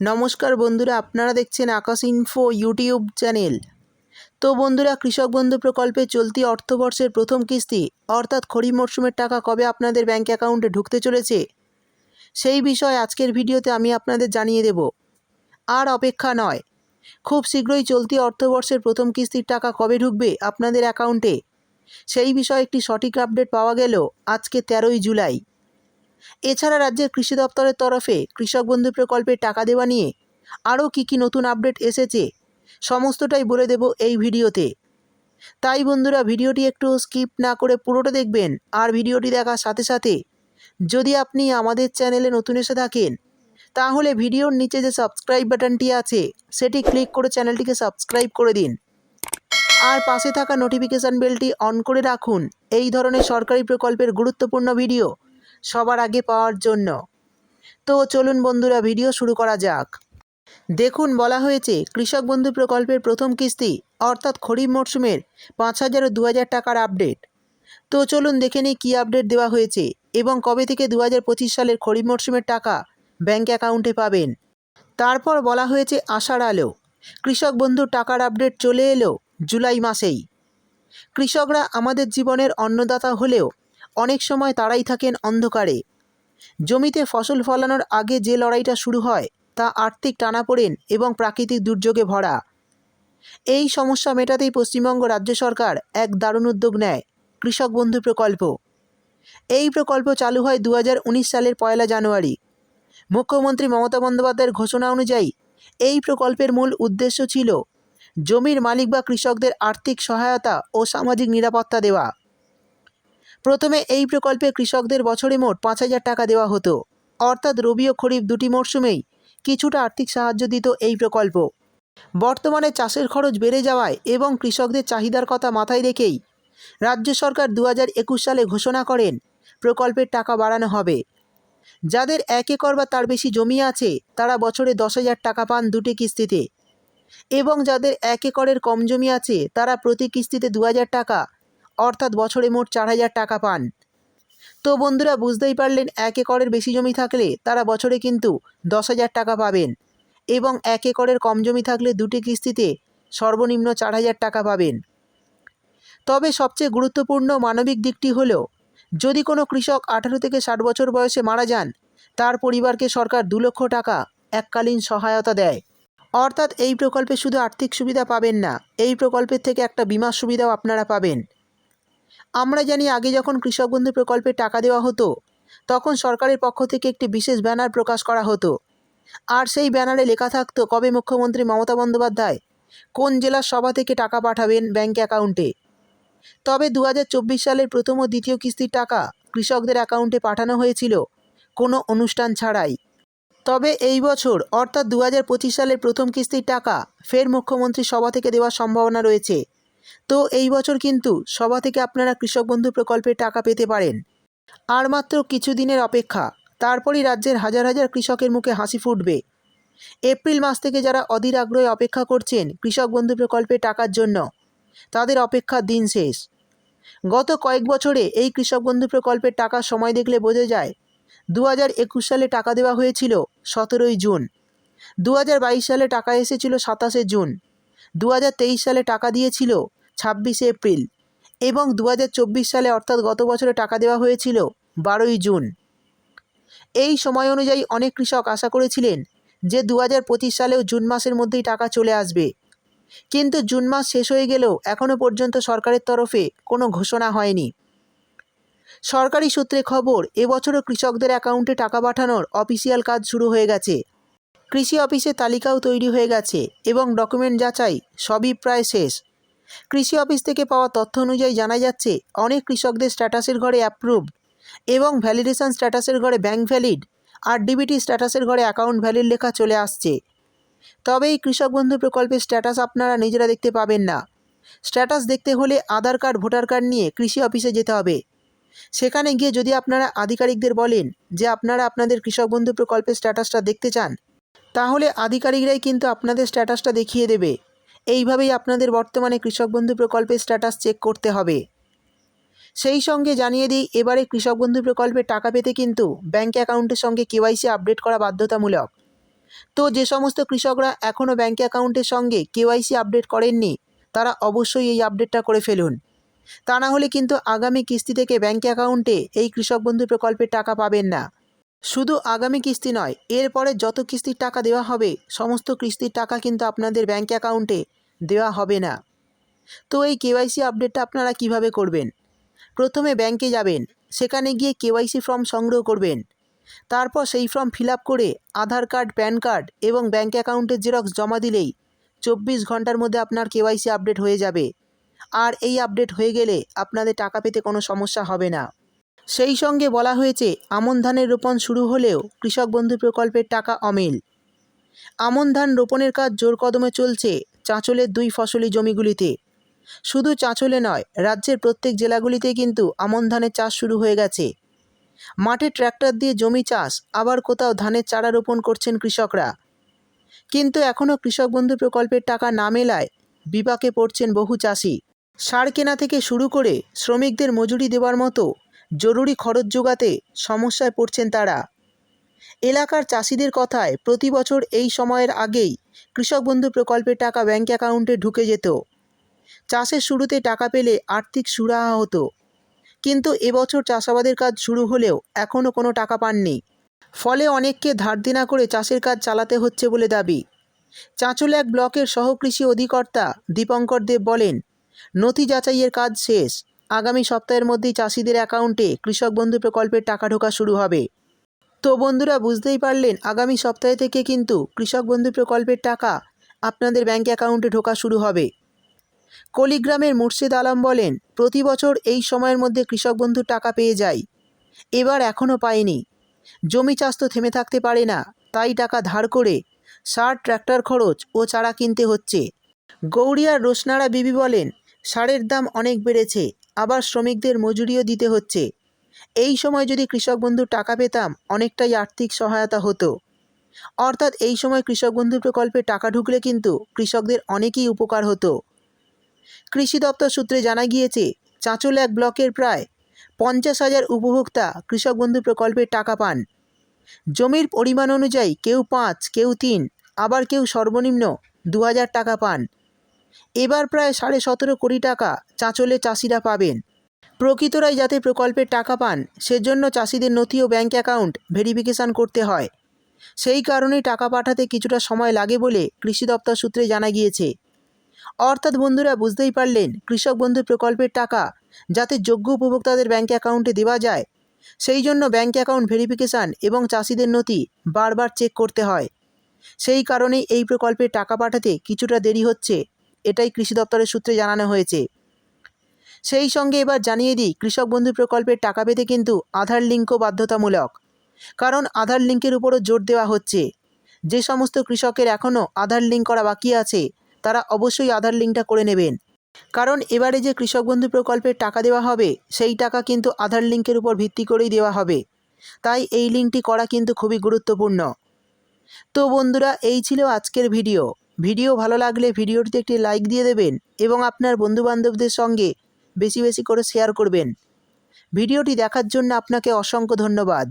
নমস্কার বন্ধুরা, আপনারা দেখছেন আকাশ ইনফো ইউটিউব চ্যানেল তো বন্ধুরা, কৃষক বন্ধু প্রকল্পে চলতি অর্থবর্ষের প্রথম কিস্তি, অর্থাৎ খরিফ মরশুমের টাকা কবে আপনাদের ব্যাঙ্ক অ্যাকাউন্টে ঢুকতে চলেছে? সেই বিষয়ে আজকের ভিডিওতে আমি আপনাদের জানিয়ে দেব। আর অপেক্ষা নয়, খুব শীঘ্রই চলতি অর্থবর্ষের প্রথম কিস্তির টাকা কবে ঢুকবে আপনাদের অ্যাকাউন্টে সেই বিষয়ে একটি সঠিক আপডেট পাওয়া গেল আজকে তেরোই জুলাই। এছাড়া রাজ্যের কৃষি দপ্তরের তরফে কৃষক বন্ধু প্রকল্পের টাকা দেওয়া নিয়ে আরও কী কী নতুন আপডেট এসেছে, সমস্তটাই বলে দেব এই ভিডিওতে। তাই বন্ধুরা, ভিডিওটি একটু স্কিপ না করে পুরোটা দেখবেন আর ভিডিওটি দেখার সাথে সাথে যদি আপনি আমাদের চ্যানেলে নতুন এসে থাকেন, তাহলে ভিডিওর নিচে যে সাবস্ক্রাইব বাটনটি আছে, সেটি ক্লিক করে চ্যানেলটিকে সাবস্ক্রাইব করে দিন। আর পাশে থাকা নোটিফিকেশান বেলটি অন করে রাখুন। এই ধরনের সরকারি প্রকল্পের গুরুত্বপূর্ণ ভিডিও সবার আগে পাওয়ার জন্য। তো চলুন বন্ধুরা, ভিডিও শুরু করা যাক। দেখুন, বলা হয়েছে, কৃষক বন্ধু প্রকল্পের প্রথম কিস্তি, অর্থাৎ খরিফ মরশুমের পাঁচ হাজার ও দু হাজার টাকার আপডেট। তো চলুন দেখে নিই কী আপডেট দেওয়া হয়েছে এবং কবে থেকে দু হাজার পঁচিশ সালের খরিফ মরশুমের টাকা ব্যাঙ্ক অ্যাকাউন্টে পাবেন। তারপর বলা হয়েছে আশার আলো। কৃষক বন্ধুর টাকার আপডেট চলে এলো জুলাই মাসেই। কৃষকরা আমাদের জীবনের অন্নদাতা হলেও অনেক সময় তারাই থাকেন অন্ধকারে। জমিতে ফসল ফলানোর আগে যে লড়াইটা শুরু হয়, তা আর্থিক টানাপোড়েন এবং প্রাকৃতিক দুর্যোগে ভরা। এই সমস্যা মেটাতেই পশ্চিমবঙ্গ রাজ্য সরকার এক দারুণ উদ্যোগ নেয়, কৃষক বন্ধু প্রকল্প। এই প্রকল্প চালু হয় দু হাজার উনিশ সালের পয়লা জানুয়ারি। মুখ্যমন্ত্রী মমতা বন্দ্যোপাধ্যায়ের ঘোষণা অনুযায়ী, এই প্রকল্পের মূল উদ্দেশ্য ছিল জমির মালিক বা কৃষকদের আর্থিক সহায়তা ও সামাজিক নিরাপত্তা দেওয়া। প্রথমে এই প্রকল্পে কৃষকদের বছরে মোট পাঁচ হাজার টাকা দেওয়া হতো। অর্থাৎ রবি ও খরিফ দুটি মরশুমেই কিছুটা আর্থিক সাহায্য দিত এই প্রকল্প। বর্তমানে চাষের খরচ বেড়ে যাওয়ায় এবং কৃষকদের চাহিদার কথা মাথায় রেখেই রাজ্য সরকার দু সালে ঘোষণা করেন, প্রকল্পের টাকা বাড়ানো হবে। যাদের এক একর বা তার বেশি জমি আছে, তারা বছরে দশ হাজার টাকা পান দুটি কিস্তিতে। এবং যাদের এক একরের কম জমি আছে, তারা প্রতি কিস্তিতে দু হাজার টাকা অর্থাৎ বছরে মোট চার হাজার টাকা পান। তো বন্ধুরা, বুঝতেই পারলেন এক একরের বেশি জমি থাকলে তারা বছরে কিন্তু দশ হাজার টাকা পাবেন এবং এক একরের কম জমি থাকলে দুটি কিস্তিতে সর্বনিম্ন চার হাজার টাকা পাবেন। তবে সবচেয়ে গুরুত্বপূর্ণ মানবিক দিকটি হল, যদি কোনো কৃষক আঠারো থেকে ষাট বছর বয়সে মারা যান, তার পরিবারকে সরকার দু লক্ষ টাকা এককালীন সহায়তা দেয়। অর্থাৎ এই প্রকল্পে শুধু আর্থিক সুবিধা পাবেন না, এই প্রকল্পের থেকে একটা বিমা সুবিধাও আপনারা পাবেন। আমরা জানি আগে যখন কৃষক বন্ধু প্রকল্পে টাকা দেওয়া হতো, তখন সরকারের পক্ষ থেকে একটি বিশেষ ব্যানার প্রকাশ করা হতো। আর সেই ব্যানারে লেখা থাকতো, কবে মুখ্যমন্ত্রী মমতা বন্দ্যোপাধ্যায় কোন জেলার সভা থেকে টাকা পাঠাবেন ব্যাঙ্ক অ্যাকাউন্টে? তবে দু হাজার চব্বিশ সালের প্রথম ও দ্বিতীয় কিস্তির টাকা কৃষকদের অ্যাকাউন্টে পাঠানো হয়েছিল, কোনো অনুষ্ঠান ছাড়াই। তবে এই বছর, অর্থাৎ দু হাজার পঁচিশ সালের প্রথম কিস্তির টাকা ফের মুখ্যমন্ত্রী সভা থেকে দেওয়ার সম্ভাবনা রয়েছে। তো এই বছর কিন্তু সভা থেকে আপনারা কৃষক বন্ধু প্রকল্পের টাকা পেতে পারেন। আর মাত্র কিছু দিনের অপেক্ষা, তারপরই রাজ্যের হাজার হাজার কৃষকের মুখে হাসি ফুটবে। এপ্রিল মাস থেকে যারা অধীর আগ্রহে অপেক্ষা করছেন কৃষক বন্ধু প্রকল্পের টাকার জন্য, তাদের অপেক্ষার দিন শেষ। গত কয়েক বছরে এই কৃষক বন্ধু প্রকল্পের টাকার সময় দেখলে বোঝা যায় দু একুশ সালে টাকা দেওয়া হয়েছিল সতেরোই জুন দু হাজার বাইশ সালে টাকা এসেছিল সাতাশে জুন দু হাজার তেইশ সালে টাকা দিয়েছিল ছাব্বিশে এপ্রিল এবং দু হাজার চব্বিশ সালে অর্থাৎ গত বছরে টাকা দেওয়া হয়েছিল বারোই জুন। এই সময় অনুযায়ী অনেক কৃষক আশা করেছিলেন যে দু হাজার পঁচিশ সালেও জুন মাসের মধ্যেই টাকা চলে আসবে। কিন্তু জুন মাস শেষ হয়ে গেলেও এখনও পর্যন্ত সরকারের তরফে কোনো ঘোষণা হয়নি। সরকারি সূত্রে খবর এবছরও কৃষকদের অ্যাকাউন্টে টাকা পাঠানোর অফিসিয়াল কাজ শুরু হয়ে গেছে। কৃষি অফিসে তালিকাও তৈরি হয়ে গেছে এবং ডকুমেন্ট যাচাই সবই প্রায় শেষ। কৃষি অফিস থেকে পাওয়া তথ্য অনুযায়ী জানা যাচ্ছে, অনেক কৃষকদের স্ট্যাটাসের ঘরে অ্যাপ্রুভড এবং ভ্যালিডেশন স্ট্যাটাসের ঘরে ব্যাঙ্ক ভ্যালিড আর ডিবিটি স্ট্যাটাসের ঘরে অ্যাকাউন্ট ভ্যালিড লেখা চলে আসছে। তবে এই কৃষক বন্ধু প্রকল্পের স্ট্যাটাস আপনারা নিজেরা দেখতে পাবেন না। স্ট্যাটাস দেখতে হলে আধার কার্ড, ভোটার কার্ড নিয়ে কৃষি অফিসে যেতে হবে। সেখানে গিয়ে যদি আপনারা আধিকারিকদের বলেন যে আপনারা আপনাদের কৃষক বন্ধু প্রকল্পের স্ট্যাটাসটা দেখতে চান, তাহলে আধিকারিকরাই কিন্তু আপনাদের স্ট্যাটাসটা দেখিয়ে দেবে। এইভাবেই আপনাদের বর্তমানে কৃষক বন্ধু প্রকল্পের স্ট্যাটাস চেক করতে হবে। সেই সঙ্গে জানিয়ে দিই, এবারে কৃষক বন্ধু প্রকল্পের টাকা পেতে কিন্তু ব্যাঙ্ক অ্যাকাউন্টের সঙ্গে কেওয়াইসি আপডেট করা বাধ্যতামূলক। তো যে সমস্ত কৃষকরা এখনও ব্যাঙ্ক অ্যাকাউন্টের সঙ্গে কেওয়াইসি আপডেট করেননি, তারা অবশ্যই এই আপডেটটা করে ফেলুন। তা না হলে কিন্তু আগামী কিস্তি থেকে ব্যাঙ্ক অ্যাকাউন্টে এই কৃষক বন্ধু প্রকল্পের টাকা পাবেন না। শুধু আগামী কিস্তি নয়, এরপরে যত কিস্তির টাকা দেওয়া হবে, সমস্ত কিস্তির টাকা কিন্তু আপনাদের ব্যাঙ্ক অ্যাকাউন্টে দেওয়া হবে না। তো এই কেওয়াইসি আপডেটটা আপনারা কীভাবে করবেন? প্রথমে ব্যাংকে যাবেন, সেখানে গিয়ে কেওয়াইসি ফর্ম সংগ্রহ করবেন। তারপর সেই ফর্ম ফিল করে আধার কার্ড প্যান কার্ড এবং ব্যাঙ্ক অ্যাকাউন্টের জেরক্স জমা দিলেই চব্বিশ ঘণ্টার মধ্যে আপনার কেওয়াইসি আপডেট হয়ে যাবে। আর এই আপডেট হয়ে গেলে আপনাদের টাকা পেতে কোনো সমস্যা হবে না। সেই সঙ্গে বলা হয়েছে, আমন ধানের রোপণ শুরু হলেও কৃষক বন্ধু প্রকল্পের টাকা অমিল। আমন ধান রোপণের কাজ জোর কদমে চলছে চাঁচলের দুই ফসলি জমিগুলিতে। শুধু চাঁচলে নয়, রাজ্যের প্রত্যেক জেলাগুলিতে কিন্তু আমন ধানের চাষ শুরু হয়ে গেছে। মাঠে ট্র্যাক্টর দিয়ে জমি চাষ, আবার কোথাও ধানের চারা রোপণ করছেন কৃষকরা। কিন্তু এখনও কৃষক বন্ধু প্রকল্পের টাকা না মেলায় বিপাকে পড়ছেন বহু চাষি। সার কেনা থেকে শুরু করে শ্রমিকদের মজুরি দেওয়ার মতো জরুরি খরচ যোগাতে সমস্যায় পড়ছেন তারা। এলাকার চাষিদের কথায় প্রতি বছর এই সময়ের আগেই কৃষক বন্ধু প্রকল্পের টাকা ব্যাঙ্ক অ্যাকাউন্টে ঢুকে যেত। চাষের শুরুতে টাকা পেলে আর্থিক সুরাহা হতো। কিন্তু এবছর চাষাবাদের কাজ শুরু হলেও এখনও কোনো টাকা পাননি। ফলে অনেককে ধার দেনা করে চাষের কাজ চালাতে হচ্ছে বলে দাবি। চাঁচল এক ব্লকের সহকৃষি অধিকর্তা দীপঙ্কর দেব বলেন, নথি যাচাইয়ের কাজ শেষ। আগামী সপ্তাহের মধ্যেই চাষিদের অ্যাকাউন্টে কৃষক বন্ধু প্রকল্পের টাকা ঢোকা শুরু হবে। তো বন্ধুরা বুঝতেই পারলেন আগামী সপ্তাহে থেকে কিন্তু কৃষক বন্ধু প্রকল্পের টাকা আপনাদের ব্যাঙ্ক অ্যাকাউন্টে ঢোকা শুরু হবে। কলিগ্রামের মুর্শিদ আলম বলেন, প্রতি বছর এই সময়ের মধ্যে কৃষক বন্ধু টাকা পেয়ে যায়। এবার এখনও পায়নি। জমি চাষ তো থেমে থাকতে পারে না, তাই টাকা ধার করে সার ট্র্যাক্টর খরচ ও চারা কিনতে হচ্ছে। গৌরিয়ার রোশনারা বিবি বলেন, সারের দাম অনেক বেড়েছে, আবার শ্রমিকদের মজুরিও দিতে হচ্ছে। এই সময় যদি কৃষক বন্ধু টাকা পেতাম, অনেকটাই আর্থিক সহায়তা হতো। অর্থাৎ এই সময় কৃষক বন্ধু প্রকল্পে টাকা ঢুকলে কিন্তু কৃষকদের অনেকই উপকার হতো। কৃষি দপ্তর সূত্রে জানা গিয়েছে, চাঁচল এক ব্লকের প্রায় পঞ্চাশ হাজার উপভোক্তা কৃষক বন্ধু প্রকল্পের টাকা পান। জমির পরিমাণ অনুযায়ী কেউ পাঁচ, কেউ তিন, আবার কেউ সর্বনিম্ন দু হাজার টাকা পান। এবার প্রায় সাড়ে সতেরো কোটি টাকা চাঁচলে চাষিরা পাবেন। প্রকৃতরাই যাতে প্রকল্পের টাকা পান, সেজন্য চাষিদের নথি ও ব্যাঙ্ক অ্যাকাউন্ট ভেরিফিকেশন করতে হয়। সেই কারণেই টাকা পাঠাতে কিছুটা সময় লাগে বলে কৃষি দপ্তর সূত্রে জানা গিয়েছে। অর্থাৎ বন্ধুরা, বুঝতেই পারলেন, কৃষক বন্ধু প্রকল্পের টাকা যাতে যোগ্য উপভোক্তাদের ব্যাঙ্ক অ্যাকাউন্টে দেওয়া যায়, সেই জন্য ব্যাঙ্ক অ্যাকাউন্ট ভেরিফিকেশান এবং চাষিদের নথি বারবার চেক করতে হয়। সেই কারণেই এই প্রকল্পে টাকা পাঠাতে কিছুটা দেরি হচ্ছে, এটাই কৃষি দপ্তরের সূত্রে জানানো হয়েছে। সেই সঙ্গে এবার জানিয়ে দিই, কৃষক বন্ধু প্রকল্পের টাকা পেতে কিন্তু আধার লিঙ্কও বাধ্যতামূলক। কারণ আধার লিঙ্কের উপরও জোর দেওয়া হচ্ছে। যে সমস্ত কৃষকের এখনও আধার লিঙ্ক করা বাকি আছে, তারা অবশ্যই আধার লিঙ্কটা করে নেবেন। কারণ এবারে যে কৃষক বন্ধু প্রকল্পের টাকা দেওয়া হবে, সেই টাকা কিন্তু আধার লিঙ্কের উপর ভিত্তি করেই দেওয়া হবে। তাই এই লিঙ্কটি করা কিন্তু খুবই গুরুত্বপূর্ণ। তো বন্ধুরা, এই ছিল আজকের ভিডিও। ভিডিও ভালো লাগলে ভিডিওটিতে একটি লাইক দিয়ে দেবেন এবং আপনার বন্ধুবান্ধবদের সঙ্গে বেশি বেশি করে শেয়ার করবেন। ভিডিওটি দেখার জন্য আপনাকে অসংখ্য ধন্যবাদ।